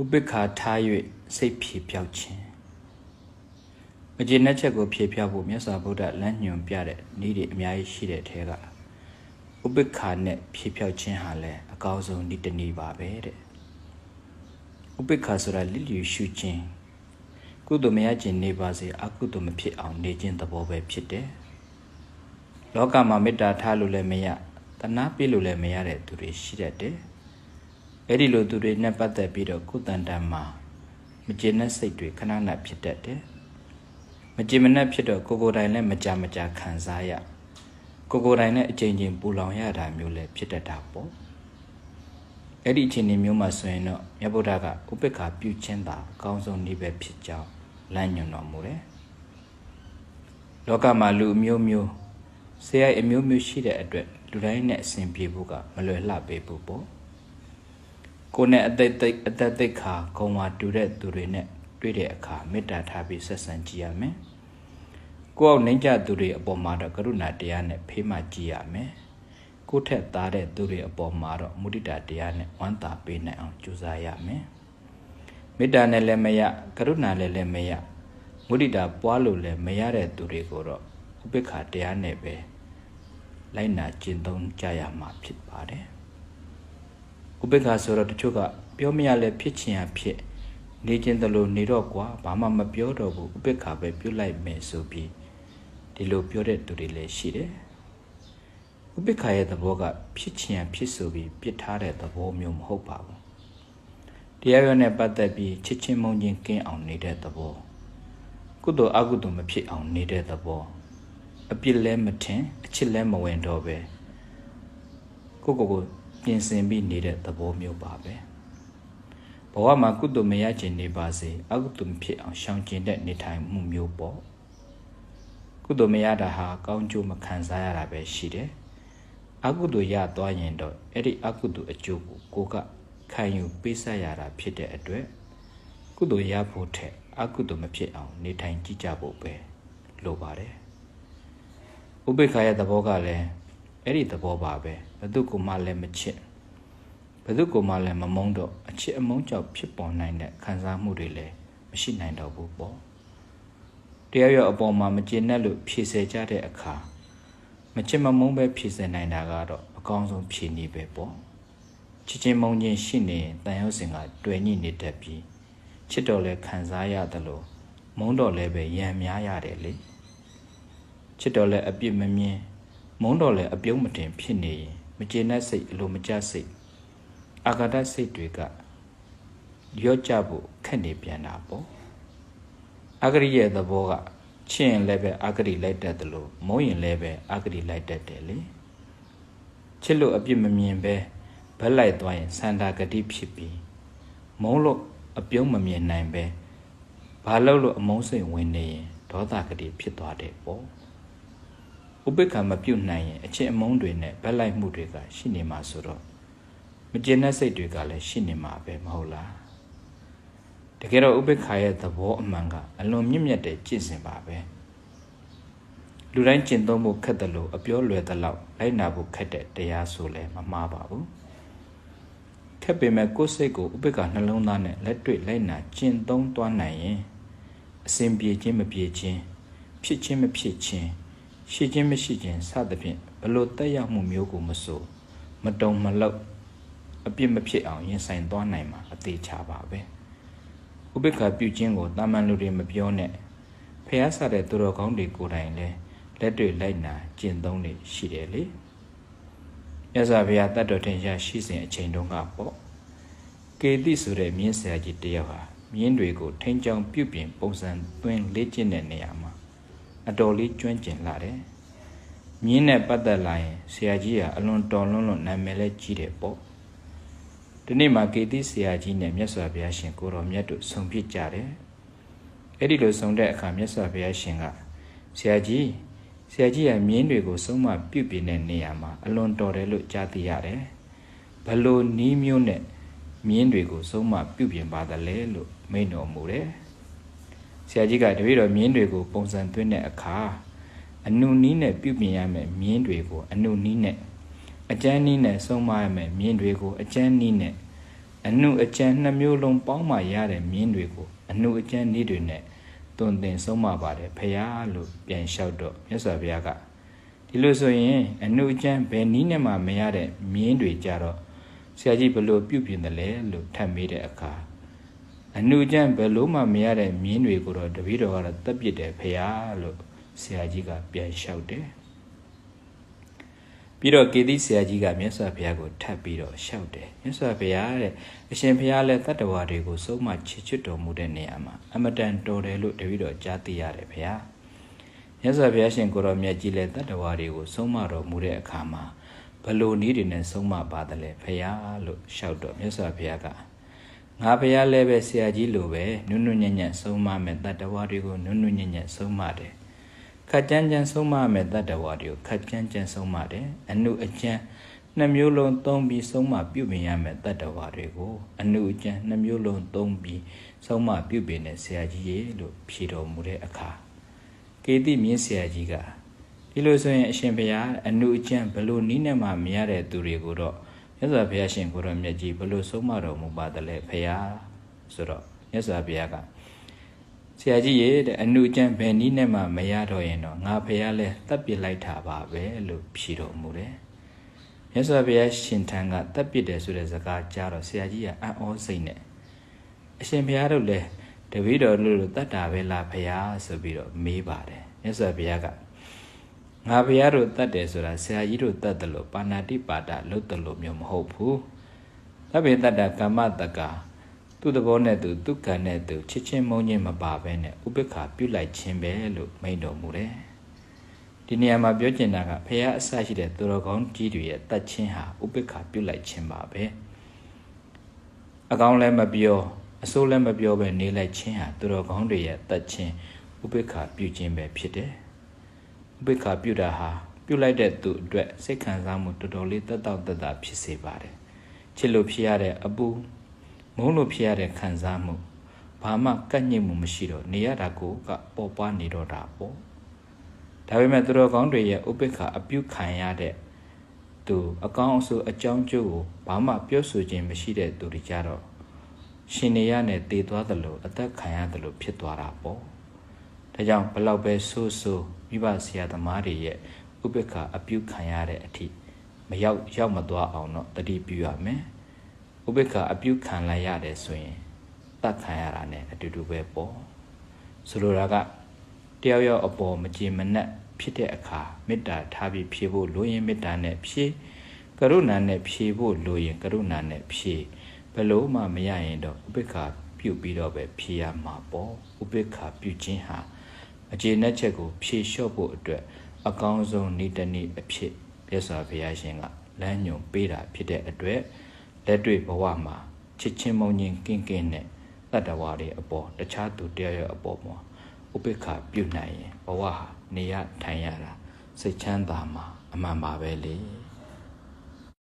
ဥပိ္ပခာထား၍စိတ်ဖြေပြောက်ခြင်းမကျေနပ်ချက်ကိုဖြေပြောက်ဖို့မြတ်စွာဘုရားလမ်းညွှန်ပြတဲ့နည်းတွေအများကြီးရှိတဲ့ထဲကဥပိ္ပခာနဲ့ဖြေပြောက်ခြင်းဟာလည်းအကောင်းဆုံးနည်းတစ်နည်းပါပဲတဲ့ဥပိ္ပခာဆိုတာလိလျူရှုခြင်းကုသိုလ်မရခြင်းနေပါစေအကုသိုလ်မဖြစ်အောင်နေခြင်းသဘောပဲဖြစ်တယ်လောကမှာမေတ္တာထားလို့လည်းမရတနာပြလို့လည်းမရတဲ့သူတွေရှိတတ်တယ် အဲ့ဒီလိုသူတွေနဲ့ပတ်သက်ပြီးတော့ကုသန္တမှာမကျေနပ်စိတ်တွေခဏခဏဖြစ်တတ်တယ်မကျေမနပ်ဖြစ်တော့ကိုကိုယ်တိုင်လည်းမကြမကြခံစားရကိုကိုယ်တိုင်လည်းအချိန်ချင်းပူလောင်ရတာမျိုးလည်းဖြစ်တတ်တာပေါ့အဲ့ဒီအချိန်မျိုးမှာဆိုရင်တော့မြတ်ဗုဒ္ဓကဥပိ္ပခာပြုခြင်းသာအကောင်းဆုံးနည်းပဲဖြစ်ကြောင်းလမ်းညွှန်တော်မူတယ်လောကမှာလူအမျိုးမျိုးဆရာအမျိုးမျိုးရှိတဲ့အတွက်လူတိုင်းနဲ့အစဉ်ပြေဖို့ကမလွယ်လှပေဘူးပေါ့ ကိုယ်နဲ့အသက်သိအသက်သိခါဂုံဝါတူတဲ့သူတွေနဲ့တွေ့တဲ့အခါမေတ္တာထားပြီးဆက်ဆံကြည့်ရမယ်ကိုယ်အောင်နှိမ့်ကြသူတွေအပေါ်မှာတော့ကရုဏာတရားနဲ့ဖေးမှကြည့်ရမယ်ကိုယ်ထက်သားတဲ့သူတွေအပေါ်မှာတော့မုဒိတာတရားနဲ့ဝမ်းသာပေးနိုင်အောင်ကြိုးစားရမယ်မေတ္တာနဲ့လည်းမရကရုဏာနဲ့လည်းမရမုဒိတာပွားလို့လည်းမရတဲ့သူတွေကိုတော့ဥပိ္ပခာတရားနဲ့ပဲလိုက်နာကျင့်သုံးကြရမှာဖြစ်ပါတယ် ဥပိ္ပခာဆိုတော့တချို့ကပြောမရလဲဖြစ်ချင်ရဖြစ်နေခြင်းတလို့နေတော့ကွာဘာမှမပြောတော့ဘူးဥပိ္ပခာပဲပြုလိုက်မယ်ဆိုပြီးဒီလိုပြောတဲ့သူတွေလည်းရှိတယ်ဥပိ္ပခာရဲ့သဘောကဖြစ်ချင်ရဖြစ်ဆိုပြီးပြစ်ထားတဲ့သဘောမျိုးမဟုတ်ပါဘူးတရားရနဲ့ပတ်သက်ပြီးချစ်ချင်းမုန်းချင်းကင်းအောင်နေတဲ့သဘောကုသိုလ်အကုသိုလ်မဖြစ်အောင်နေတဲ့သဘောအပြစ်လဲမထင်အချစ်လဲမဝင်တော့ပဲကိုကိုကို ပြင်ဆင်ပြီးနေတဲ့သဘောမျိုးပါပဲဘဝမှာကုသိုလ်မရခြင်းနေပါစေအကုသိုလ်ဖြစ်အောင်ရှောင်ကျဉ်တဲ့နေထိုင်မှုမျိုးပေါ့ကုသိုလ်မရတာဟာကောင်းကျိုးမခံစားရတာပဲရှိတယ်အကုသိုလ်ရသွားရင်တော့အဲ့ဒီအကုသိုလ်အကျိုးကိုကိုကခံယူပေးဆက်ရတာဖြစ်တဲ့အတွက်ကုသိုလ်ရဖို့ထက်အကုသိုလ်မဖြစ်အောင်နေထိုင်ကြည့်ကြဖို့ပဲလိုပါတယ်ဥပိ္ပခာရဲ့သဘောကလည်း အဲ့ဒီသဘောပါပဲဘယ်သူကမှလည်းမချစ်ဘယ်သူကမှလည်းမမုန်းတော့အချစ်အမုန်းကြောင့်ဖြစ်ပေါ်နိုင်တဲ့ခံစားမှုတွေလည်းမရှိနိုင်တော့ဘူးပေါ့တရားရအပေါ်မှာမကျေနပ်လို့ဖြေဆဲကြတဲ့အခါမချစ်မမုန်းပဲဖြေဆဲနိုင်တာကတော့အကောင်းဆုံးဖြေနည်းပဲပေါ့ချစ်ချင်းမုန်းချင်းရှိနေတန်ရုပ်စင်ကတွေ့ညိနေတတ်ပြီးချစ်တော်လဲခံစားရတယ်လို့မုန်းတော်လဲပဲရံများရတယ်လေချစ်တော်လဲအပြစ်မမြင် မုန်းတော်လဲအပြုံးမတင်ဖြစ်နေရင်မကျေနပ်စိတ်အလိုမကျစိတ်အာဃာတစိတ်တွေကရော့ကြဖို့ခက်နေပြန်တာပေါ့အာဂရိရဲ့သဘောကချစ်ရင်လည်းပဲအာဂရိလိုက်တတ်တယ်လို့မုန်းရင်လည်းပဲအာဂရိလိုက်တတ်တယ်လေချစ်လို့အပြစ်မမြင်ပဲဘက်လိုက်သွားရင်စန္ဒာဂတိဖြစ်ပြီးမုန်းလို့အပြုံးမမြင်နိုင်ပဲဘာလို့လို့အမုန်းစိတ်ဝင်နေရင်ဒေါသဂတိဖြစ်သွားတယ်ပေါ့ ဥပိ္ပခာမပြုတ်နိုင်ရင်အချင်းအမုန်းတွေနဲ့ဘက်လိုက်မှုတွေကရှိနေမှာဆိုတော့မကျေနပ်စိတ်တွေကလည်းရှိနေမှာပဲမဟုတ်လားတကယ်တော့ဥပိ္ပခာရဲ့သဘောအမှန်ကအလွန်မြင့်မြတ်တဲ့ကျင့်စဉ်ပါပဲလူတိုင်းကျင့်သုံးဖို့ခက်တယ်လို့အပြောလွယ်သလောက်လိုက်နာဖို့ခက်တဲ့တရားဆိုလည်းမမှားပါဘူးခက်ပေမဲ့ကိုယ်စိတ်ကိုဥပိ္ပခာနှလုံးသားနဲ့လက်တွေ့လိုက်နာကျင့်သုံးသွားနိုင်ရင်အစဉ်ပြေခြင်းမပြေခြင်းဖြစ်ခြင်းမဖြစ်ခြင်း ရှိခြင်းမရှိခြင်းစသဖြင့်ဘလို့တက်ရောက်မှုမျိုးကိုမဆိုမတုံမလောက်အပြစ်မဖြစ်အောင်ရင်ဆိုင်သွားနိုင်မှာအသေးချပါပဲဥပိ္ပခာပြုခြင်းကိုတာမန်လူတွေမပြောနဲ့ဖះဆတဲ့သူတော်ကောင်းတွေကိုယ်တိုင်လဲလက်တွေ့လိုက်နာကျင့်သုံးနေရှိတယ်လေမြတ်စွာဘုရားတတ်တော်ထင်ရှားရှိစဉ်အချိန်တုန်းကပေါ့ကေတိဆိုတဲ့မြင်းဆရာကြီးတယောက်ဟာမြင်းတွေကိုထိန်းချောင်းပြုပြင်ပုံစံသွင်းလေ့ကျင့်တဲ့နေရာမှာ အတော်လေးကျွမ်းကျင်လာတယ်။မြင်းနဲ့ပတ်သက်လာရင်ဆရာကြီးကအလွန်တော်လွန်းလွန်းနာမည်လဲကြီးတယ်ပေါ့။ဒီနေ့မှာကေတိဆရာကြီးနဲ့မြတ်စွာဘုရားရှင်ကိုတော်မြတ်တို့ဆုံဖြစ်ကြတယ်။အဲ့ဒီလိုဆုံတဲ့အခါမြတ်စွာဘုရားရှင်ကဆရာကြီးဆရာကြီးကမြင်းတွေကိုဆုံးမပြုပြင်တဲ့နေရာမှာအလွန်တော်တယ်လို့ကြားသိရတယ်။ဘလို့နီးမျိုးနဲ့မြင်းတွေကိုဆုံးမပြုပြင်ပါသလဲလို့မိန့်တော်မူတယ်။ ဆရာကြီးကတပည့်တော်မြင်းတွေကိုပုံစံသွင်းတဲ့အခါအနုနီးနဲ့ပြုပြင်ရမယ်မြင်းတွေကိုအနုနီးနဲ့အကျန်းနီးနဲ့ဆုံးမရမယ်မြင်းတွေကိုအကျန်းနီးနဲ့အနုအကျဉ်နှမျိုးလုံးပေါင်းမှရတဲ့မြင်းတွေကိုအနုအကျဉ်နည်းတွေနဲ့တွင်တင်ဆုံးမပါတယ်ဖရာလို့ပြန်လျှောက်တော့မြတ်စွာဘုရားကဒီလိုဆိုရင်အနုအကျဉ်ဘယ်နည်းနဲ့မှမရတဲ့မြင်းတွေကြတော့ဆရာကြီးဘယ်လိုပြုပြင်တယ်လဲလို့ထပ်မေးတဲ့အခါ အနုကျမ်းဘယ်လို့မှမရတဲ့မြင်းတွေကိုတော့တပည့်တော်ကတော့တက်ပစ်တယ်ဖရာလို့ဆရာကြီးကပြန်လျှောက်တယ်ပြီးတော့ကေတိဆရာကြီးကမြတ်စွာဘုရားကိုထပ်ပြီးတော့လျှောက်တယ်မြတ်စွာဘုရားတဲ့အရှင်ဘုရားလည်းတတ္တဝါတွေကိုစုံမချစ်ချွတ်တော်မူတဲ့နေရာမှာအမတန်တော်တယ်လို့တပည့်တော်ကြားသိရတယ်ဘုရားမြတ်စွာဘုရားရှင်ကိုတော်မြတ်ကြီးလည်းတတ္တဝါတွေကိုစုံမတော်မူတဲ့အခါမှာဘလို့နည်းတွေနဲ့စုံမပါတယ်လေဘုရားလို့လျှောက်တော့မြတ်စွာဘုရားက ငါဘုရားလည်းပဲဆရာကြီးလိုပဲနုနုညံ့ညံ့ဆုံးမမဲ့တတ္တဝါတွေကိုနုနုညံ့ညံ့ဆုံးမတယ်ခက်ကြမ်းကြမ်းဆုံးမမဲ့တတ္တဝါတွေကိုခက်ကြမ်းကြမ်းဆုံးမတယ်အနုအကျမ်းနှမျိုးလုံးသုံးပြီးဆုံးမပြုပြင်ရမယ်တတ္တဝါတွေကိုအနုအကျမ်းနှမျိုးလုံးသုံးပြီးဆုံးမပြုပြင်တဲ့ဆရာကြီးရေလို့ဖြေတော်မူတဲ့အခါကေတိမြင့်ဆရာကြီးကဒီလိုဆိုရင်အရှင်ဘုရားအနုအကျမ်းဘလို့နီးနဲ့မှမရတဲ့သူတွေကိုတော့မြ တ်စွာဘုရားရှင်ကိုရောမြတ်ကြီးဘလို့ဆုံးမတော်မူပါတယ်လဲဘုရားဆိုတော့မြတ်စွာဘုရားကဆရာကြီးရေတဲ့အနုကျမ်းဘယ်နည်းနဲ့မှမရတော့ရင်တော့ငါဖះလဲတပ်ပစ်လိုက်တာပါပဲလို့ဖြေတော်မူတယ်မြတ်စွာဘုရားရှင်ထံကတပ်ပစ်တယ်ဆိုတဲ့စကားကြားတော့ဆရာကြီးကအံ့ဩစိတ်နဲ့အရှင်ဘုရားတို့လည်းတပည့်တော်တို့လိုတတ်တာပဲလားဘုရားဆိုပြီးတော့မေးပါတယ်မြတ်စွာဘုရားက ငါဘုရားတို့တတ်တယ်ဆိုတာဆရာကြီးတို့တတ်တယ်လို့ပါဏာတိပါဒလို့တယ်လို့မျိုးမဟုတ်ဘူးသဗ္ဗေတတ္တကမ္မတက္ကာသူ့သဘောနဲ့သူသူကံနဲ့သူချစ်ချင်းမုန်းချင်းမပါဘဲနဲ့ဥပိ္ပခာပြုလိုက်ခြင်းပဲလို့မိန့်တော်မူတယ်ဒီနေရာမှာပြောချင်တာကဖះအစရှိတဲ့သူတော်ကောင်းကြီးတွေရဲ့တတ်ချင်းဟာဥပိ္ပခာပြုလိုက်ခြင်းပါပဲအကောင်းလည်းမပြောအဆိုးလည်းမပြောပဲနေလိုက်ခြင်းဟာသူတော်ကောင်းတွေရဲ့တတ်ချင်းဥပိ္ပခာပြုခြင်းပဲဖြစ်တယ် ဥပိ္ပခာပြုတာဟာပြုလိုက်တဲ့သူအတွက်စိတ်ခံစားမှုတော်တော်လေးတက်တောက်တက်တာဖြစ်စေပါတယ်ချစ်လို့ဖြစ်ရတဲ့အပူမုန်းလို့ဖြစ်ရတဲ့ခံစားမှုဘာမှကန့်ညစ်မှုမရှိတော့နေရတာကိုကပေါ်ပွားနေတော့တာပေါ့ဒါပေမဲ့သူတော်ကောင်းတွေရဲ့ဥပိ္ပခာအပြုခံရတဲ့သူအကောင်းအဆိုးအကြောင်းကျိုးကိုဘာမှပြောဆိုခြင်းမရှိတဲ့သူတွေကြတော့ရှင်နေရနဲ့တည်သွားသလိုအသက်ခံရသလိုဖြစ်သွားတာပေါ့ ဒါကြောင့်ဘလောက်ပဲဆိုးဆိုးမိဘဆရာသမားတွေရဲ့ဥပိ္ပခာအပြုခံရတဲ့အထိမရောက်ရောက်မသွားအောင်တော့တတိပြုရမယ်ဥပိ္ပခာအပြုခံလိုက်ရတယ်ဆိုရင်တတ်ခံရတာ ਨੇ အတူတူပဲပေါ့ဆိုလိုတာကတယောက်ယောက်အပေါ်မကြည်မနှက်ဖြစ်တဲ့အခါမေတ္တာထားပြီးဖြေဖို့လိုရင်မေတ္တာနဲ့ဖြေကရုဏာနဲ့ဖြေဖို့လိုရင်ကရုဏာနဲ့ဖြေဘယ်လို့မှမရရင်တော့ဥပိ္ပခာပြုတ်ပြီးတော့ပဲဖြေရမှာပေါ့ဥပိ္ပခာပြုခြင်းဟာ အခြေနဲ့ချက်ကိုဖြေလျှော့ဖို့အတွက်အကောင်းဆုံးဤတနည်းအဖြစ်မြတ်စွာဘုရားရှင်ကလမ်းညွန်ပေးတာဖြစ်တဲ့အတွက်လက်တွေ့ဘဝမှာချစ်ချင်းမုန်းချင်းကင်းကင်းနဲ့တတ္တဝါတွေအပေါ်တခြားသူတရားရဲ့အပေါ်မှာဥပိ္ပခပြုတ်နိုင်ရင်ဘဝဟာနေရထိုင်ရတာစိတ်ချမ်းသာမှာအမှန်ပါပဲလေ